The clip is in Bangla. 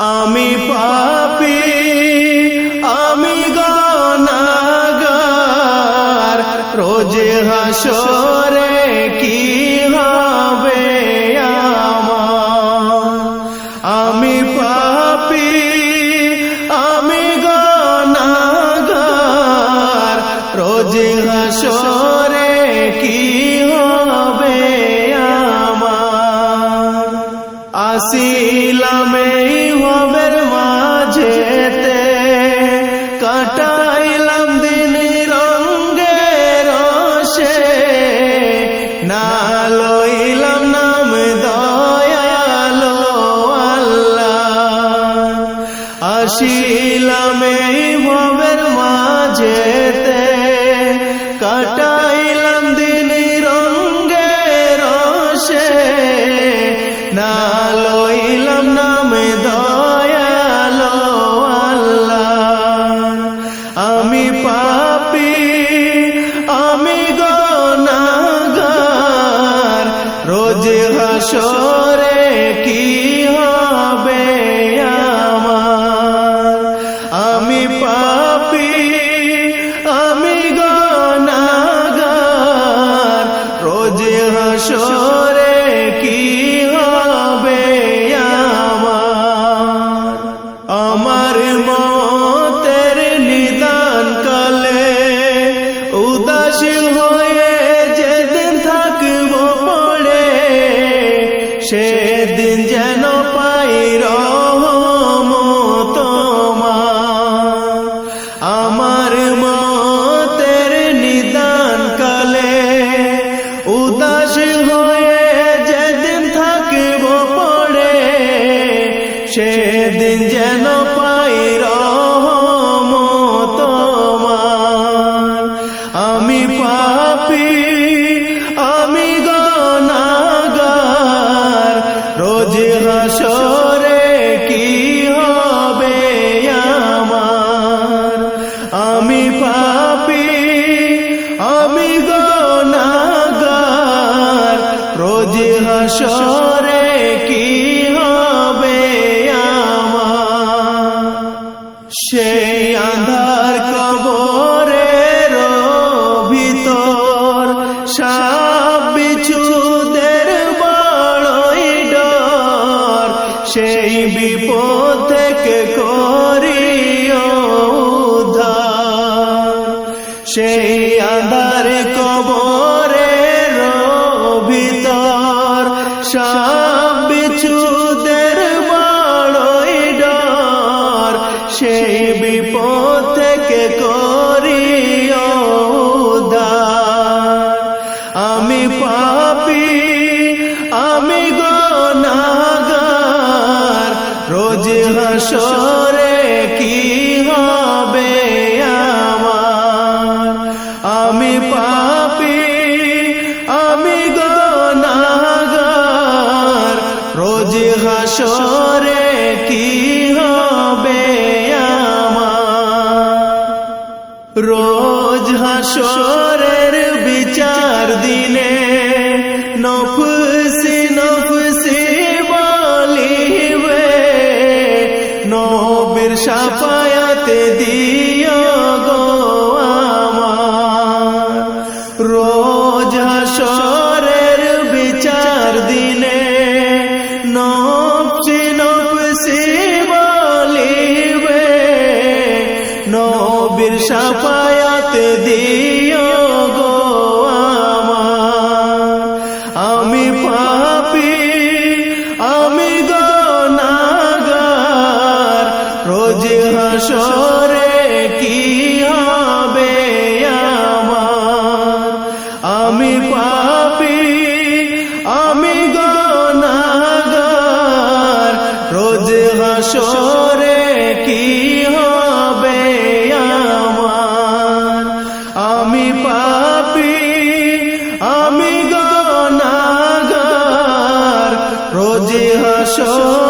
আমি পাপি, আমি গনাগার রোজে হাসরে কি হবে আমি পাপি, আমি গনাগার রোজে হাসরে কি হবে আমার? আসিলাম আসিলাম ভবের মাঝেতে। কাটাইলাম দিন রঙ্গে রসে। না লইলাম নাম দয়ালো আল্লাহ। আমি পাপি, আমি গনাগার। রোজে হাসরে কি সেদিন যেন পাই তোমার। আমি পাপি, আমি গনাগার রোজ হাসরে কি হবে আমার? আমি পাপি, আমি গনাগার রোজ হাসরে সেই আন্ধার কবরের ভিতর সাপ বিছুদের বড়ই ডর, সেই বিপদ থেকে করিও সেই আন্ধার কবরের ভিতর সাপ সেই বিপদ করিও আমি পাপি, আমি গনাগার। রোজ হাসরে কি হবে আমার? আমি পাপি, আমি গনাগার। রোজ হাসরে কি রোজ হাসরের বিচার দিনে নফসি নফসি বলিবে নবীর সাফায়াত দিও গো আমার রোজ হাসরের বিচার দিনে নফসি নফসি বলিবে নবীর সাফায়াত দিও গো আমি পাপি আমি গনাগার। রোজ হাসরে কি হবে আমার? আমি পাপি আমি গনাগার। রোজ হাসরে কি হবে আমি গনাগার রোজ হাসরে